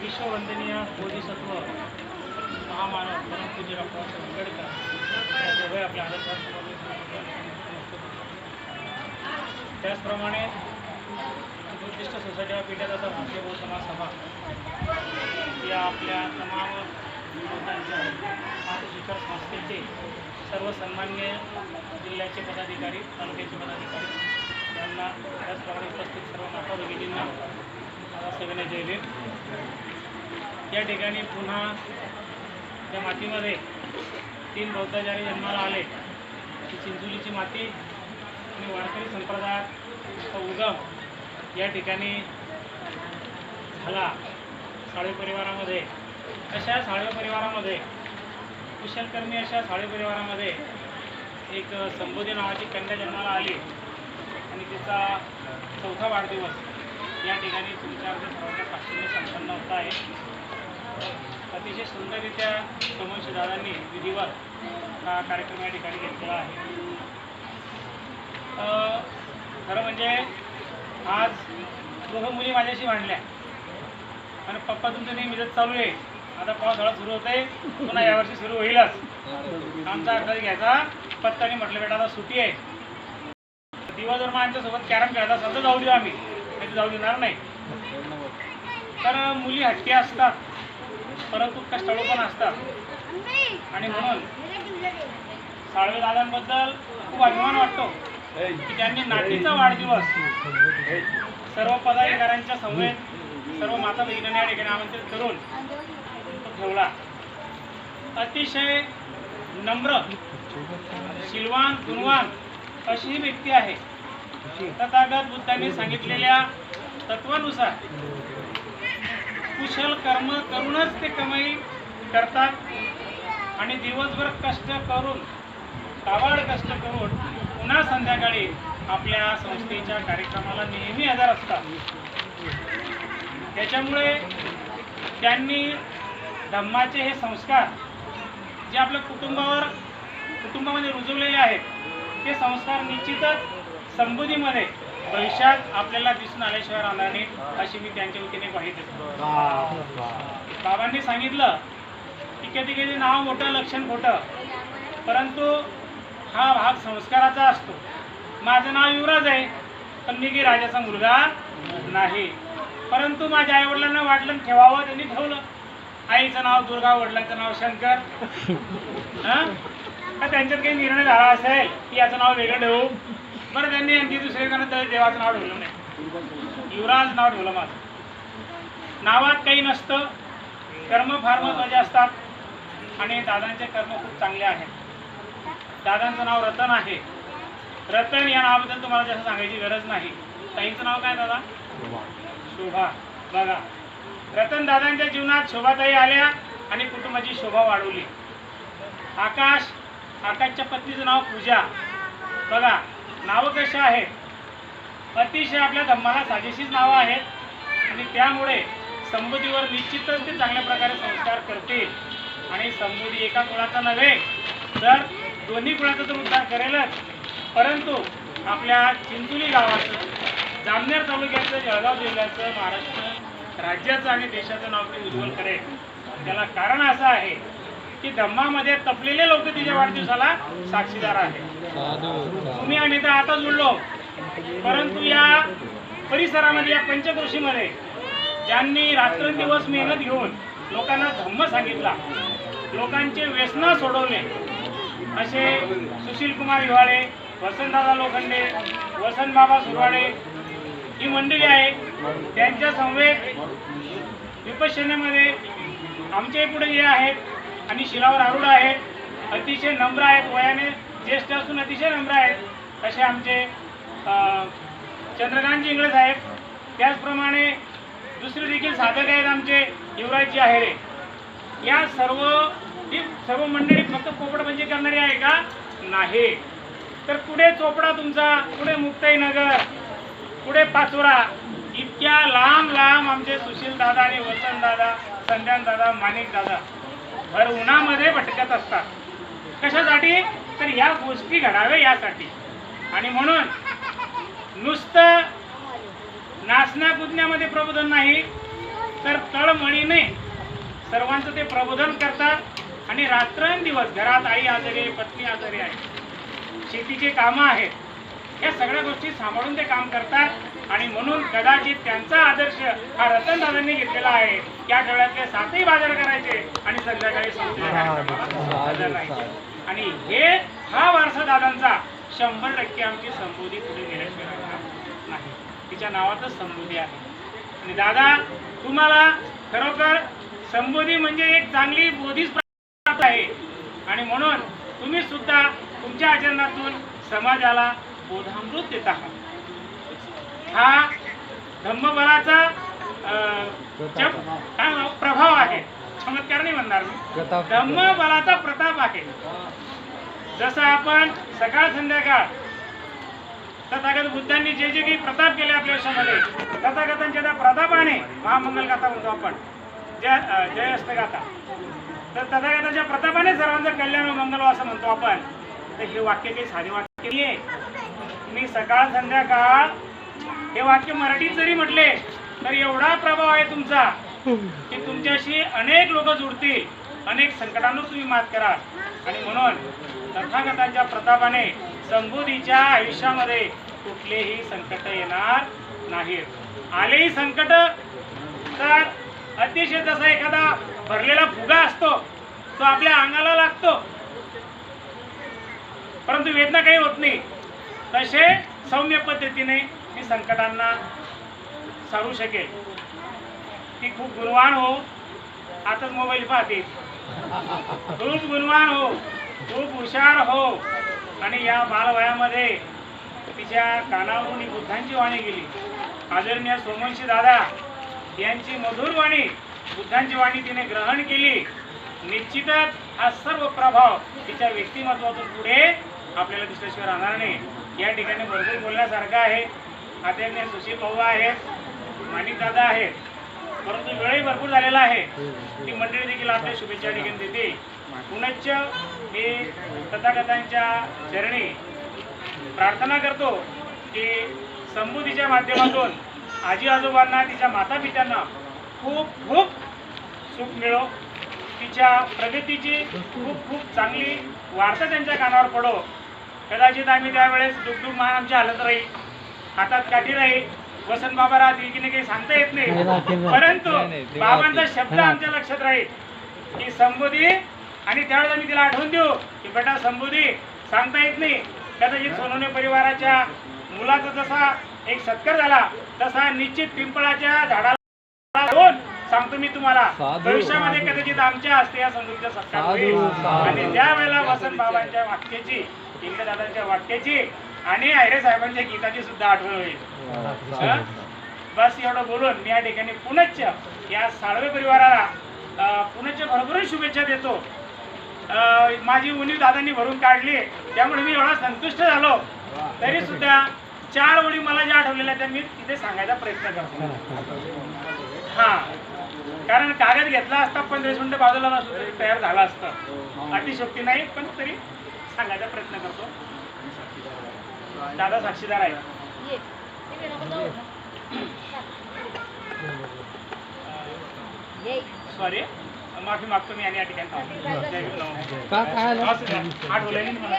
विश्ववंदनीय बोधिसत्व महामानव परमपूज्य डॉक्टर आंबेडकर वय आपल्या आदर्श त्याचप्रमाणे बुद्धिस्ट सोसायटी ऑफ इंडियाचा भारतीय बौद्ध समाज सभा या आपल्या तमाम बौद्धांच्या शिखर संस्थेचे सर्व सन्मान्य जिल्ह्याचे पदाधिकारी तालुक्याचे पदाधिकारी यांना त्याचप्रमाणे उपस्थित सर्व माता भगिनींना माझा सगळ्यांना जय या ठिकाणी पुन्हा त्या मातीमध्ये तीन बौद्धाचार्य जन्माला आले. ती चिंचोलीची माती आणि वारकरी संप्रदायाचा उगम या ठिकाणी झाला. साळे परिवारामध्ये. अशा साळवे परिवारामध्ये कुशलकर्मी अशा साळे परिवारामध्ये एक संबोधी नावाची कन्या जन्माला आली. समितीचा चौथा वाढदिवस या ठिकाणी तुमच्या अर्ज सर्वांच्या साक्षीने संपन्न होत आहे. अतिशय सुंदररित्या सोमवंश दादांनी हा कार्यक्रम या ठिकाणी घेतलेला आहे. खरं म्हणजे आज दोघं मुली माझ्याशी मांडल्या आणि पप्पा तुमचं नेहमीच चालू आहे. आता पावसाळा सुरू होते आहे पुन्हा यावर्षी सुरू होईलच. आमचा अर्थ घ्यायचा. पत्तानी म्हटलं बेटा आता सुट्टी आहे. दिवसभर मग आमच्यासोबत कॅरम खेळत असाल तर जाऊ देऊ आम्ही. नाही जाऊ देणार नाही. तर मुली हटके असतात. परंतु कष्टाळू पण असतात. आणि म्हणून साळवे दादांबद्दल खूप अभिमान वाटतो की त्यांनी नातीचा वाढदिवस सर्व पदाधिकाऱ्यांच्या समवेत सर्व माता भगिनींना या ठिकाणी आमंत्रित करून तो ठेवला. अतिशय नम्र शिलवान गुणवान अशी ही व्यक्ती आहे. तथागत बुद्धांनी सांगितलेल्या तत्वानुसार कुशल कर्म करूनच ते कमाई करतात आणि दिवसभर कष्ट करून कावाड कष्ट करून पुन्हा संध्याकाळी आपल्या संस्थेच्या कार्यक्रमाला नेहमी हजर असतात. त्याच्यामुळे त्यांनी धम्माचे हे संस्कार जे आपल्या कुटुंबावर कुटुंबामध्ये रुजवलेले आहेत ते संस्कार निश्चितच समृद्धीमध्ये भविष्यात आपल्याला दिसून आल्याशिवाय राहणार नाही अशी मी त्यांच्या वतीने ग्वाही देतो. बाबांनी सांगितलं की कधी कधी नाव मोठं लक्षण खोटं. परंतु हा भाग संस्काराचा असतो. माझं नाव युवराज आहे पण मी की राजाचा मुलगा नाही. परंतु माझ्या आईवडिलांना वाटलं ठेवावं त्यांनी ठेवलं. आईचं नाव दुर्गा वडिलांचं नाव शंकर. हं? त्यांच्यात काही निर्णय झाला असेल की याचं नाव वेगळं ठेवू. बरं त्यांनी आणखी दुसरीकडे तर देवाचं नाव ठेवलं नाही. युवराज नाव ठेवलं माझं. नावात काही नसतं. कर्म फार महत्त्वाचे असतात. आणि दादांचे कर्म खूप चांगले आहेत. दादांचं नाव रतन आहे. रतन या नावाबद्दल तुम्हाला जास्त सांगायची गरज नाही. ताईंचं नाव काय दादा? शोभा. बघा. रतन दादांच्या जीवनात शोभाताई आल्या आणि कुटुंबाची शोभा वाढवली. आकाश आकाशच्या पत्नीचं नाव पूजा. बघा. नावं कशी आहेत? अतिशय आपल्या धम्माला साजेशीच नावं आहेत. आणि त्यामुळे संबोधीवर निश्चितच ते चांगल्या प्रकारे संस्कार करतील. आणि संबोधी एका कुळाचा नव्हे तर दोन्ही कुळाचा तर उद्धार करेलच. परंतु आपल्या चिंचोली गावाचं जामनेर तालुक्याचं जळगाव जिल्ह्याचं महाराष्ट्र राज्याचं आणि देशाचं नाव ते उज्ज्वल करेल त्याला कारण असं आहे की धम्मामध्ये तपलेले लोक तिच्या वाढदिवसाला साक्षीदार आहेत. तुम्ही आम्ही तर आता जुळलो. परंतु या परिसरामध्ये या पंचक्रोशीमध्ये ज्यांनी रात्रंदिवस मेहनत घेऊन लोकांना धम्म सांगितला लोकांचे व्यसनं सोडवले असे सुशील कुमार हिवाळे वसंतदादा लोखंडे वसंतबाबा सुरवाडे ही मंडळी आहे त्यांच्या समवेत विपश्यनेमध्ये आमचे पुढे जे आहेत आणि शिलावर आरूढ आहेत. अतिशय नम्र आहेत. वयाने ज्येष्ठ असून अतिशय नम्र आहेत असे आमचे चंद्रकांतजी इंग्रज इंगळे साहेब. त्याचप्रमाणे दुसरे देखील साधक आहेत आमचे युवराजजी आहेरे. या सर्व ही सर्व मंडळी फक्त पोपट म्हणजे करणारी आहे का? नाही. तर पुढे चोपडा तुमचा पुढे मुक्ताई नगर पुढे पाचोरा. इतक्या लांब लांब आमचे सुशील दादा आणि वसंत दादा संध्यान दादा माणिक दादा. भर उन्हामध्ये भटकत असतात. कशासाठी? तर ह्या गोष्टी घडाव्या यासाठी. आणि म्हणून नुसतं नाचण्या कुदण्यामध्ये प्रबोधन नाही तर तळमळीने सर्वांचं ते प्रबोधन करतात. आणि रात्रंदिवस घरात आई आजारी आहे पत्नी आजारी आहे शेतीचे कामं आहेत या सगळ्या गोष्टी सांभाळून ते काम करतात. आणि म्हणून कदाचित त्यांचा आदर्श हा रतन दादांनी घेतलेला आहे. या आठवड्यातले सातही बाजार करायचे आणि संध्याकाळी. आणि हे हा वारसा दादांचा शंभर टक्के आमची संबोधी पुढे राहणार नाही. तिच्या नावातच संबोधी आहे. आणि दादा तुम्हाला खरोखर संबोधी म्हणजे एक चांगली बोधीच प्राप्त आहे. आणि म्हणून तुम्ही सुद्धा तुमच्या आचरणातून समाजाला बोधामृत देत आहात. हा धम्मबलाचा काय प्रभाव आहे. चमत्कार नाही म्हणणार मी. धम्मबलाचा प्रताप आहे. जसं आपण सकाळ संध्याकाळ तथागत बुद्धांनी जे जे काही प्रताप केले आपल्या आयुष्यामध्ये तथागतांच्या त्या प्रतापाने महामंगल गाथा म्हणतो आपण जय जय गाथा तर तथागतांच्या प्रतापाने सर्वांचं कल्याण मंगल असं म्हणतो आपण. तर हे वाक्य काही साधे वाक्य तुम्ही सकाळ संध्याकाळ हे वाक्य मराठीत जरी म्हटले तर एवढा प्रभाव आहे तुमचा की तुमच्याशी अनेक लोक जुडतील. अनेक संकटांवर तुम्ही मात कराल आणि म्हणून तथागतांच्या प्रतापाने संबोधीच्या आयुष्यामध्ये कुठलेही संकट येणार नाहीत. आलेही संकट तर अतिशय जसा एखादा भरलेला फुगा असतो तो आपल्या अंगाला लागतो. परंतु वेदना काही होत नाही. तसे सौम्य पद्धतीने किती संकटांना सारू शकेल. ती खूप गुणवान हो आताच मोबाईल पाहते. खूप गुणवान हो खूप हुशार हो. आणि या बालवयामध्ये तिच्या कानावरून बुद्धांची वाणी गेली. आदरणीय सोमवंशी दादा यांची मधुर वाणी बुद्धांची वाणी तिने ग्रहण केली. निश्चितच हा सर्व प्रभाव तिच्या व्यक्तिमत्वातून पुढे आपल्याला दिसल्याशिवाय राहणार नाही. या ठिकाणी भरपूर बोलण्यासारखं आहे. आदरणीय सुशील भाऊ आहेत माणिक दादा आहेत परंतु वेळही भरपूर झालेला आहे. ती मंडळी देखील आपल्या शुभेच्छा ठिकाणी देते. पुनश्च मी तथागतांच्या चरणी प्रार्थना करतो की संबुधीच्या माध्यमातून आजी आजोबांना तिच्या माता पित्यांना खूप खूप सुख मिळो. तिच्या प्रगतीची खूप खूप चांगली वार्ता त्यांच्या कानावर पडो. कदाचित आम्ही त्यावेळेस डुगडुग महान आमची हालत राहील. हातात काठी राहील वसंत बाबा राहतील की नाही काही सांगता येत नाही. परंतु बाबांचा शब्द आमच्या लक्षात राहील. की संबोधी आणि त्यावेळेस आम्ही तिला आठवून देऊ की बेटा संबोधी सांगता येत नाही. कदाचित सोनवणे परिवाराच्या मुलाचा जसा एक सत्कार झाला तसा निश्चित पिंपळाच्या झाडाला जाऊन सांगतो मी तुम्हाला. भविष्यामध्ये कदाचित आमच्या हस्ते या संबोधीचा सत्कार होईल. आणि त्यावेळेला वसंत बाबांच्या वाक्याची इंद्र दादांच्या वाक्याची आणि आयरे साहेबांच्या गीताची सुद्धा आठवण होईल? बस एवढं बोलून मी या ठिकाणी पुनच्च या साळवे परिवाराला अं, पुनच्च भरभरून शुभेच्छा देतो. माझी उणीव दादांनी भरून काढली. त्यामुळे मी एवढा संतुष्ट झालो. तरी सुद्धा चार ओळी मला ज्या आठवलेल्या त्या मी तिथे सांगायचा प्रयत्न करतो. हा. कारण कागद घेतला असता पंधरा मिनिटं बाजूला नसतो तरी तयार झाला असतं. अतिशक्ती नाही पण तरी सांगायचा प्रयत्न करतो. दादा साक्षीदार आहे. सॉरी माफी मागतो मी आणि या ठिकाणी. आठवलं नाही मला